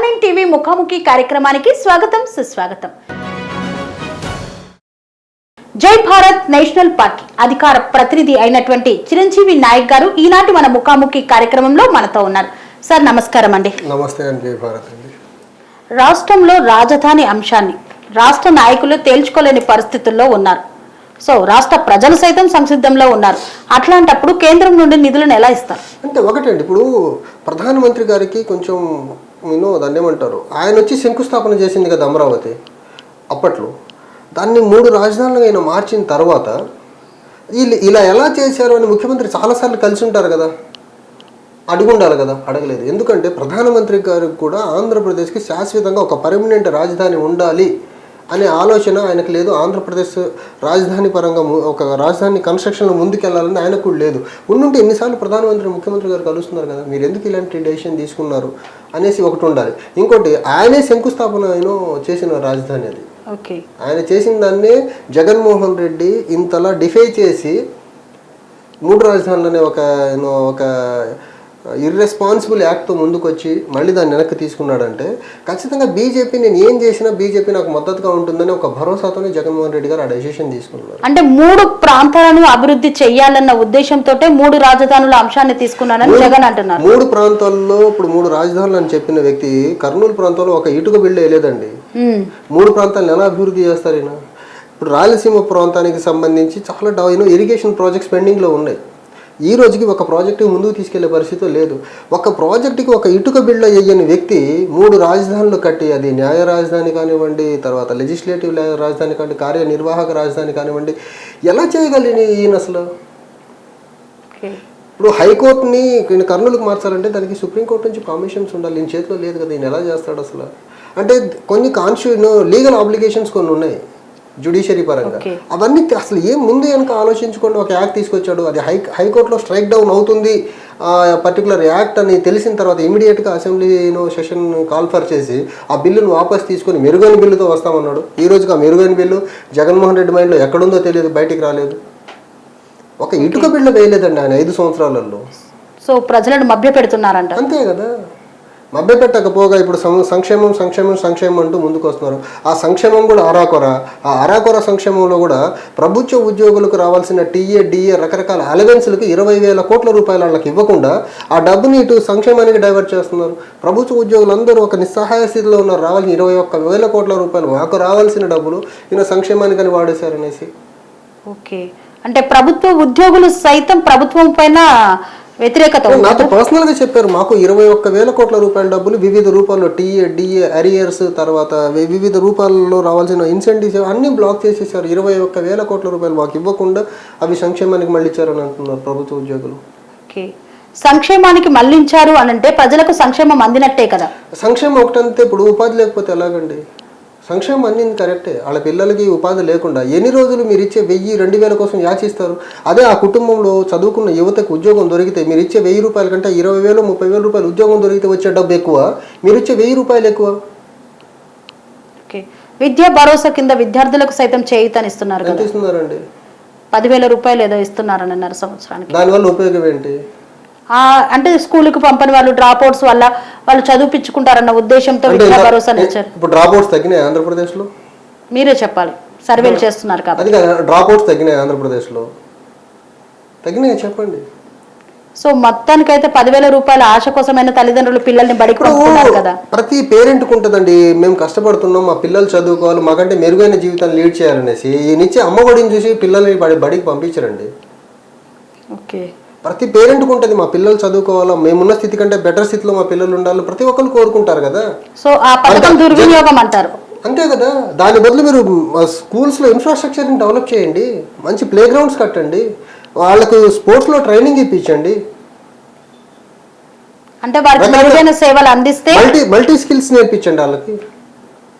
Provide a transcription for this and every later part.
Are nine TV ముఖాముఖి కార్యక్రమానికి స్వాగతం సుస్వాగతం. జై భారత్ నేషనల్ పార్టీ అధికార ప్రతినిధి అయినటువంటి చిరంజీవి నాయక్ గారు ఈనాటి మన ముఖాముఖి కార్యక్రమంలో మనతో ఉన్నారు. సార్ నమస్కారం అండి. నమస్తే జై భారత్ అండి. రాష్ట్రంలో రాజధాని అంశాన్ని రాష్ట్ర నాయకులు తేల్చుకోలేని పరిస్థితుల్లో ఉన్నారు. సో రాష్ట్ర ప్రజలు సైతం సంసిద్ధంలో ఉన్నారు. అట్లాంటప్పుడు కేంద్రం నుండి నిధులను ఎలా ఇస్తారు? అంటే ఒకటండి ఇప్పుడు ప్రధానమంత్రి గారికి కొంచెం నేను దాన్ని ఏమంటారు? ఆయన వచ్చి శంకుస్థాపన చేసింది కదా అమరావతి అప్పట్లో. దాన్ని మూడు రాజధానులుగా ఆయన మార్చిన తర్వాత వీళ్ళు ఇలా ఎలా చేశారు అని ముఖ్యమంత్రి చాలాసార్లు కలిసి ఉంటారు కదా. అడుగుండాలి కదా అడగలేదు. ఎందుకంటే ప్రధానమంత్రి గారికి కూడా ఆంధ్రప్రదేశ్కి శాశ్వతంగా ఒక పర్మనెంట్ రాజధాని ఉండాలి. అనే ఆలోచన ఆయనకు లేదు. ఆంధ్రప్రదేశ్ రాజధాని పరంగా ఒక రాజధాని కన్స్ట్రక్షన్లో ముందుకెళ్ళాలని ఆయనకు కూడా లేదు. ఉండుంటే ఎన్నిసార్లు ప్రధానమంత్రి ముఖ్యమంత్రి గారు కలుస్తున్నారు కదా మీరు ఎందుకు ఇలాంటి డెసిషన్ తీసుకున్నారు అనేసి ఒకటి ఉండాలి. ఇంకోటి ఆయనే శంకుస్థాపన ఆయన చేసిన రాజధాని అది. ఓకే. ఆయన చేసిన దాన్నే జగన్మోహన్ రెడ్డి ఇంతలా డిఫై చేసి మూడు రాజధానులనే ఒక ఒక ఇర్రెస్పాన్సిబుల్ యాక్ట్తో ముందుకు వచ్చి మళ్ళీ దాన్ని వెనక్కి తీసుకున్నాడంటే ఖచ్చితంగా బీజేపీ నేను ఏం చేసినా బీజేపీ నాకు మద్దతుగా ఉంటుందని ఒక భరోసాతోనే జగన్మోహన్ రెడ్డి గారు ఆ డెసిషన్ తీసుకున్నారు అంటే మూడు ప్రాంతాలను అభివృద్ధి చెయ్యాలన్న ఉద్దేశంతో మూడు రాజధానుల అంశాన్ని తీసుకున్నానని జగన్ అంటున్నారు. మూడు ప్రాంతాల్లో ఇప్పుడు మూడు రాజధానులు అని చెప్పిన వ్యక్తి కర్నూలు ప్రాంతంలో ఒక ఇటుక బిల్లు వేయలేదండి మూడు ప్రాంతాలను ఎలా అభివృద్ధి చేస్తారు ఇప్పుడు రాయలసీమ ప్రాంతానికి సంబంధించి చాలా ఇరిగేషన్ ప్రాజెక్ట్స్ పెండింగ్లో ఉన్నాయి. ఈ రోజుకి ఒక ప్రాజెక్టు ముందుకు తీసుకెళ్ళే పరిస్థితి లేదు. ఒక ప్రాజెక్టుకి ఒక ఇటుక బిళ్ళ వేయని వ్యక్తి మూడు రాజధానులు కట్టి అది న్యాయ రాజధాని కానివ్వండి తర్వాత లెజిస్లేటివ్ రాజధాని కానివ్వండి కార్యనిర్వాహక రాజధాని కానివ్వండి ఎలా చేయగలిగిన ఈయన అసలు. ఇప్పుడు హైకోర్టుని కర్నూలుకు మార్చాలంటే దానికి సుప్రీంకోర్టు నుంచి పర్మిషన్స్ ఉండాలి. ఈయన చేతిలో లేదు కదా ఈయన ఎలా చేస్తాడు అసలు? అంటే కొన్ని కాన్స్టిట్యూ లీగల్ ఆబ్లిగేషన్స్ కొన్ని ఉన్నాయి. జుడిషియరీ పరంగా. అవన్నీ అసలు ఏం ముందు వెనక ఆలోచించుకొని ఒక యాక్ట్ తీసుకొచ్చాడు అది హై హైకోర్టులో స్ట్రైక్ డౌన్ అవుతుంది. ఆ పర్టికులర్ యాక్ట్ అని తెలిసిన తర్వాత ఇమీడియట్గా అసెంబ్లీలో సెషన్ కాల్ఫర్ చేసి ఆ బిల్లును వాపస్ తీసుకొని మెరుగైన బిల్లుతో వస్తామన్నాడు. ఈ రోజుకి ఆ మెరుగైన బిల్లు జగన్మోహన్ రెడ్డి మైండ్లో ఎక్కడుందో తెలియదు బయటికి రాలేదు. ఒక ఇటుక బిల్లు వేయలేదండి ఆయన ఐదు సంవత్సరాలలో. సో ప్రజలను మభ్య పెడుతున్నారంట అంతే కదా. మభ్యపెట్టకపోగా ఇప్పుడు సంక్షేమం సంక్షేమం సంక్షేమం అంటూ ముందుకు వస్తున్నారు ఆ సంక్షేమం కూడా అరాకొర. ఆ అరాకొర సంక్షేమంలో కూడా ప్రభుత్వ ఉద్యోగులకు రావాల్సిన టీఏ డిఏ రకరకాల అలవెన్స్లకు ఇరవై వేల కోట్ల రూపాయలు వాళ్ళకి ఇవ్వకుండా ఆ డబ్బుని ఇటు సంక్షేమానికి డైవర్ట్ చేస్తున్నారు. ప్రభుత్వ ఉద్యోగులందరూ ఒక నిస్సహాయ స్థితిలో ఉన్నారు. రావాల్సిన ఇరవై ఒక్క వేల కోట్ల రూపాయలు మాకు రావాల్సిన డబ్బులు ఈయన సంక్షేమానికని వాడేశారనేసి ఓకే. అంటే ప్రభుత్వ ఉద్యోగులు సైతం ప్రభుత్వం పైన వ్యతిరేకత. నాతో పర్సనల్గా చెప్పారు మాకు ఇరవై ఒక్క వేల కోట్ల రూపాయల డబ్బులు వివిధ రూపాల్లో టీఏ డిఏ అరియర్స్ తర్వాత వివిధ రూపాల్లో రావాల్సిన ఇన్సెంటివ్స్ అన్ని బ్లాక్ చేసేసారు. ఇరవై ఒక్క వేల కోట్ల రూపాయలు మాకు ఇవ్వకుండా అవి సంక్షేమానికి మళ్ళీ ఇచ్చారని అంటున్నారు ప్రభుత్వ ఉద్యోగులు. ఓకే. సంక్షేమానికి మళ్ళించారు అని అంటే ప్రజలకు సంక్షేమం అందినట్టే కదా. సంక్షేమం ఒకటంతే ఇప్పుడు ఉపాధి లేకపోతే ఎలాగండి? సంక్షేమం అందింది కరెక్టే. వాళ్ళ పిల్లలకి ఉపాధి లేకుండా ఎన్ని రోజులు మీరు ఇచ్చే వెయ్యి రెండు వేల కోసం యాచిస్తారు? అదే ఆ కుటుంబంలో చదువుకున్న యువతకు ఉద్యోగం దొరికితే మీరు ఇచ్చే వెయ్యి రూపాయల కంటే ఇరవై వేలు ముప్పై వేల రూపాయలు ఉద్యోగం దొరికితే వచ్చే డబ్బు ఎక్కువ. మీరు ఇచ్చే వెయ్యి రూపాయలు ఎక్కువ. విద్యా భరోసా కింద విద్యార్థులకు సైతం చేయూతనిస్తున్నారు ఇస్తున్నారండి? పదివేల రూపాయలు ఏదో ఇస్తున్నారని అన్నారు సంవత్సరానికి. దానివల్ల ఉపయోగం ఏంటి? అంటే స్కూల్కి పంపని వాళ్ళు డ్రాప్ అవుట్స్ వల్ల వాళ్ళు చదివిపించుకుంటారన్న ఉద్దేశంతో విద్యా ఇచ్చారు. ఇప్పుడు డ్రాప్ అవుట్స్ తగ్గినాయి ఆంధ్రప్రదేశ్లో? మీరే చెప్పాలి. సర్వేలు చేస్తున్నారు కాబట్టి. డ్రాప్ అవుట్స్ తగ్గినాయి ఆంధ్రప్రదేశ్లో? తగ్గినాయి చెప్పండి. సో మొత్తానికైతే పదివేల రూపాయల ఆశ కోసమైన తల్లిదండ్రులు పిల్లల్ని బడికి కదా. ప్రతి పేరెంట్కి ఉంటుందండి మేము కష్టపడుతున్నాం మా పిల్లలు చదువుకోవాలి మాకంటే మెరుగైన జీవితాన్ని లీడ్ చేయాలనేసి. ఈయనిచ్చే అమ్మఒడిని చూసి పిల్లల్ని బడి బడికి పంపించరండి. ఓకే. ప్రతి పేరెంట్కి ఉంటుంది. మా పిల్లలు చదువుకోవాలా? మేమున్న స్థితి కంటే బెటర్ స్థితిలో మా పిల్లలు ఉండాలి ప్రతి ఒక్కరు కోరుకుంటారు కదా. సో ఆ పథకం దుర్వినియోగం అంటారు. అంతే కదా. దాని బదులు మీరు స్కూల్స్లో ఇన్ఫ్రాస్ట్రక్చర్ని డెవలప్ చేయండి. మంచి ప్లే గ్రౌండ్స్ కట్టండి. వాళ్ళకు స్పోర్ట్స్లో ట్రైనింగ్ ఇప్పించండి. అంటే వారికి మెరుగైన సేవలు అందిస్తే మల్టీ మల్టీ స్కిల్స్ నేర్పించండి వాళ్ళకి.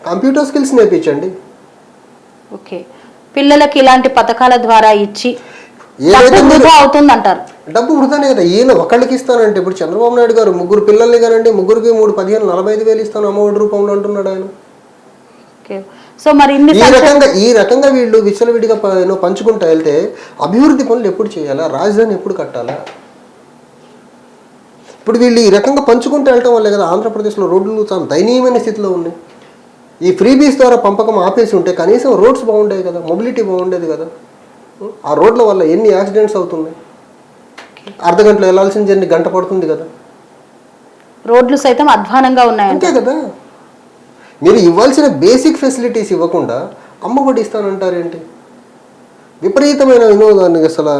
కంప్యూటర్ స్కిల్స్ నేర్పించండి. ఓకే. పిల్లలకి ఇలాంటి పథకాల ద్వారా ఇచ్చి అవుతుంది అంటారు డబ్బు వృధానే కదా ఈయన ఒకళ్ళకి ఇస్తానంటే ఇప్పుడు చంద్రబాబు నాయుడు గారు ముగ్గురు పిల్లల్ని కానండి ముగ్గురికి మూడు పదిహేను నలభై ఐదు వేలు ఇస్తాను అమ్మఒడి రూపంలో అంటున్నాడు ఆయన. సో మరి ఇన్ని ఈ రకంగా ఈ రకంగా వీళ్ళు విచ్చలవిడిగా పంచుకుంటూ వెళ్తే అభివృద్ధి పనులు ఎప్పుడు చేయాలా? రాజధాని ఎప్పుడు కట్టాలా? ఇప్పుడు వీళ్ళు ఈ రకంగా పంచుకుంటూ వెళ్ళటం వల్లే కదా ఆంధ్రప్రదేశ్లో రోడ్లు చాలా దయనీయమైన స్థితిలో ఉన్నాయి. ఈ ఫ్రీబీస్ ద్వారా పంపకం ఆపేసి ఉంటే కనీసం రోడ్స్ బాగుండేవి కదా మొబిలిటీ బాగుండేది కదా. ఆ రోడ్ల వల్ల ఎన్ని యాక్సిడెంట్స్ అవుతున్నాయి? అర్ధ గంటలో వెళ్ళాల్సిన జర్నీ గంట పడుతుంది కదా. రోడ్లు సైతం అధ్వానంగా ఉన్నాయంట. అంతే కదా. మీరు ఇవ్వాల్సిన బేసిక్ ఫెసిలిటీస్ ఇవ్వకుండా అమ్మఒడి ఇస్తానంటారేంటి? విపరీతమైన వినోదాన్ని అసలు.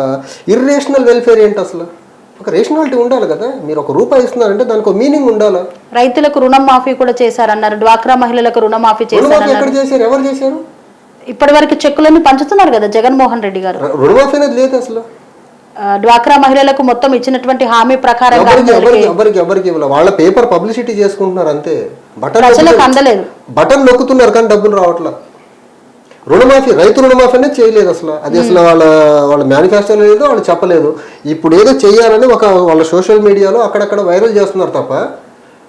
ఇర్రేషనల్ వెల్ఫేర్ ఏంటి అసలు? ఒక రేషనాలిటీ ఉండాలి కదా. మీరు ఒక రూపాయి ఇస్తున్నారంటే దానికి ఒక మీనింగ్ ఉండాలా? రైతులకు రుణం మాఫీ కూడా చేశారన్నారు. డ్వాక్రా మహిళలకు రుణమాఫీ రుణమాఫీ ఎక్కడ చేశారు? ఎవరు చేశారు? ఇప్పటి వరకు చెక్కులన్నీ పంచుతున్నారు కదా జగన్మోహన్ రెడ్డి గారు. రుణమాఫీ అనేది లేదు అసలు. డ్వాక్రా మహిళలకు మొత్తం ఇచ్చినటువంటి హామీ ప్రకారంగా ఎవరికి వాళ్ళ పేపర్ పబ్లిసిటీ చేసుకుంటున్నారు అంతే. బటన్ అందలేదు. బటన్ నొక్కుతున్నారు కానీ డబ్బులు రావట్లా. రుణమాఫీ రైతు రుణమాఫీ అనేది చేయలేదు అసలు. అది అసలు వాళ్ళ వాళ్ళ మేనిఫెస్టోలో లేదు వాళ్ళు చెప్పలేదు. ఇప్పుడు ఏదో చేయాలని ఒక వాళ్ళ సోషల్ మీడియాలో అక్కడక్కడ వైరల్ చేస్తున్నారు తప్ప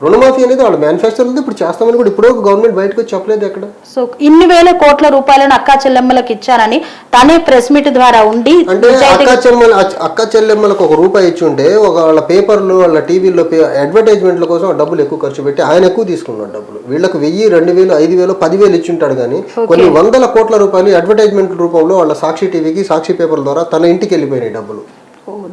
రుణమాఫీ అనేది వాళ్ళ మేనిఫెస్టోలో ఇప్పుడు చేస్తామని కూడా ఇప్పుడు గవర్నమెంట్ బయటకు చెప్పలేదు ఎక్కడ? సో ఇన్ని వేల కోట్ల రూపాయలను అక్కా చెల్లెమ్మలకు ఇచ్చానని తనే ప్రెస్ మీట్ ద్వారా ఉండి అంటే అక్క చెల్లెమ్మల అక్క చెల్లెమ్మలకు ఒక రూపాయి ఇచ్చి ఉంటే ఒక వాళ్ళ పేపర్లు వాళ్ళ టీవీలో అడ్వర్టైజ్మెంట్ల కోసం డబ్బులు ఎక్కువ ఖర్చు పెట్టి ఆయన ఎక్కువ తీసుకున్నాడు డబ్బులు. వీళ్ళకి వెయ్యి రెండు వేలు ఐదు వేలు పదివేలు ఇచ్చి ఉంటాడు కానీ కొన్ని వందల కోట్ల రూపాయలు అడ్వర్టైజ్మెంట్ రూపంలో వాళ్ళ సాక్షి టీవీకి సాక్షి పేపర్ ద్వారా తన ఇంటికి వెళ్ళిపోయినాయి డబ్బులు.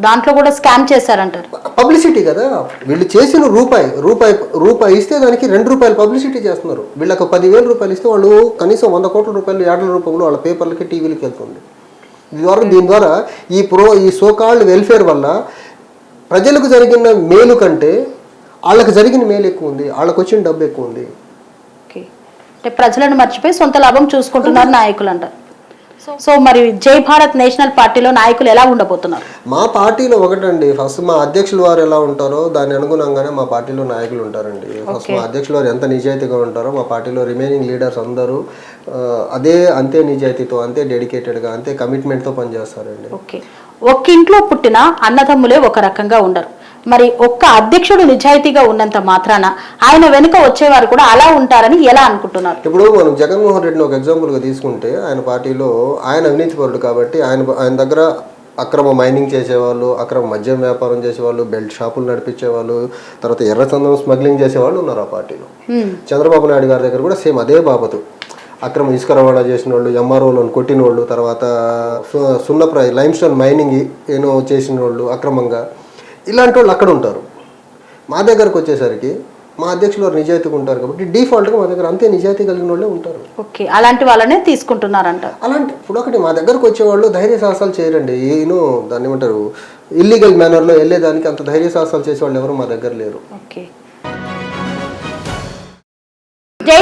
దాంట్లో కూడా స్కామ్ చేశారంటారు. పబ్లిసిటీ కదా. వీళ్ళు చేసిన రూపాయి రూపాయి రూపాయి ఇస్తే దానికి రెండు రూపాయలు పబ్లిసిటీ చేస్తున్నారు. వీళ్ళకి పదివేల రూపాయలు ఇస్తే వాళ్ళు కనీసం వంద కోట్ల రూపాయలు ఏడల రూపంలో వాళ్ళ పేపర్లకి టీవీలకి వెళ్తుంది దీని ద్వారా దీని ద్వారా ఈ ప్రో ఈ సోకాల్డ్ వెల్ఫేర్ వల్ల ప్రజలకు జరిగిన మేలు కంటే వాళ్ళకి జరిగిన మేలు ఎక్కువ ఉంది. వాళ్ళకి వచ్చిన డబ్బు ఎక్కువ ఉంది. ఓకే. అంటే ప్రజలను మర్చిపోయి సొంత లాభం చూసుకుంటున్నారు నాయకులు అంటారు సో- మరి జై భారత్ నేషనల్ పార్టీలో నాయకులు ఎలా ఉండబోతున్నారు? మా పార్టీలో ఒకటండి. ఫస్ట్ మా అధ్యక్షులు వారు ఎలా ఉంటారో దాని అనుగుణంగానే మా పార్టీలో నాయకులు ఉంటారండి. ఫస్ట్ మా అధ్యక్షులు వారు ఎంత నిజాయితీగా ఉంటారో మా పార్టీలో రిమైనింగ్ లీడర్స్ అందరూ అదే అంతే నిజాయితీతో అంతే డెడికేటెడ్గా అంతే కమిట్మెంట్తో పనిచేస్తారండి. ఓకే. ఒక్క ఇంట్లో పుట్టిన అన్నదమ్ములే ఒక రకంగా ఉండరు. మరి ఒక్క అధ్యక్షుడు నిజాయితీగా ఉన్నంత మాత్రాన ఆయన వెనుక వచ్చేవారు కూడా అలా ఉంటారని ఎలా అనుకుంటున్నారు? ఇప్పుడు మనం జగన్మోహన్ రెడ్డిని ఒక ఎగ్జాంపుల్గా తీసుకుంటే ఆయన పార్టీలో ఆయన అవినీతిపరుడు కాబట్టి ఆయన ఆయన దగ్గర అక్రమ మైనింగ్ చేసేవాళ్ళు అక్రమ మద్యం వ్యాపారం చేసేవాళ్ళు బెల్ట్ షాపులు నడిపించేవాళ్ళు తర్వాత ఎర్రచందనం స్మగ్లింగ్ చేసేవాళ్ళు ఉన్నారు ఆ పార్టీలో. చంద్రబాబు నాయుడు గారి దగ్గర కూడా సేమ్ అదే బాబతు. అక్రమ ఇసుక రవాణా చేసిన వాళ్ళు ఎంఆర్ఓలను కొట్టిన వాళ్ళు తర్వాత సున్నప్రాయ లైమ్ స్టోన్ మైనింగ్ ఏనో చేసిన వాళ్ళు అక్రమంగా ఇలాంటి వాళ్ళు అక్కడ ఉంటారు. మా దగ్గరకు వచ్చేసరికి మా అధ్యక్షులు వారు నిజాయితీగా ఉంటారు కాబట్టి డిఫాల్ట్గా మా దగ్గర అంతే నిజాయితీ కలిగిన వాళ్ళే ఉంటారు. ఓకే. అలాంటి వాళ్ళనే తీసుకుంటున్నారంట. అలాంటి ఇప్పుడు ఒకటి మా దగ్గరకు వచ్చేవాళ్ళు ధైర్య సాహసాలు చేయరండి. ఏను దాన్ని ఏమంటారు ఇల్లీగల్ మేనర్లో వెళ్ళేదానికి అంత ధైర్య సాహసాలు చేసేవాళ్ళు ఎవరు మా దగ్గర లేరు. ఓకే.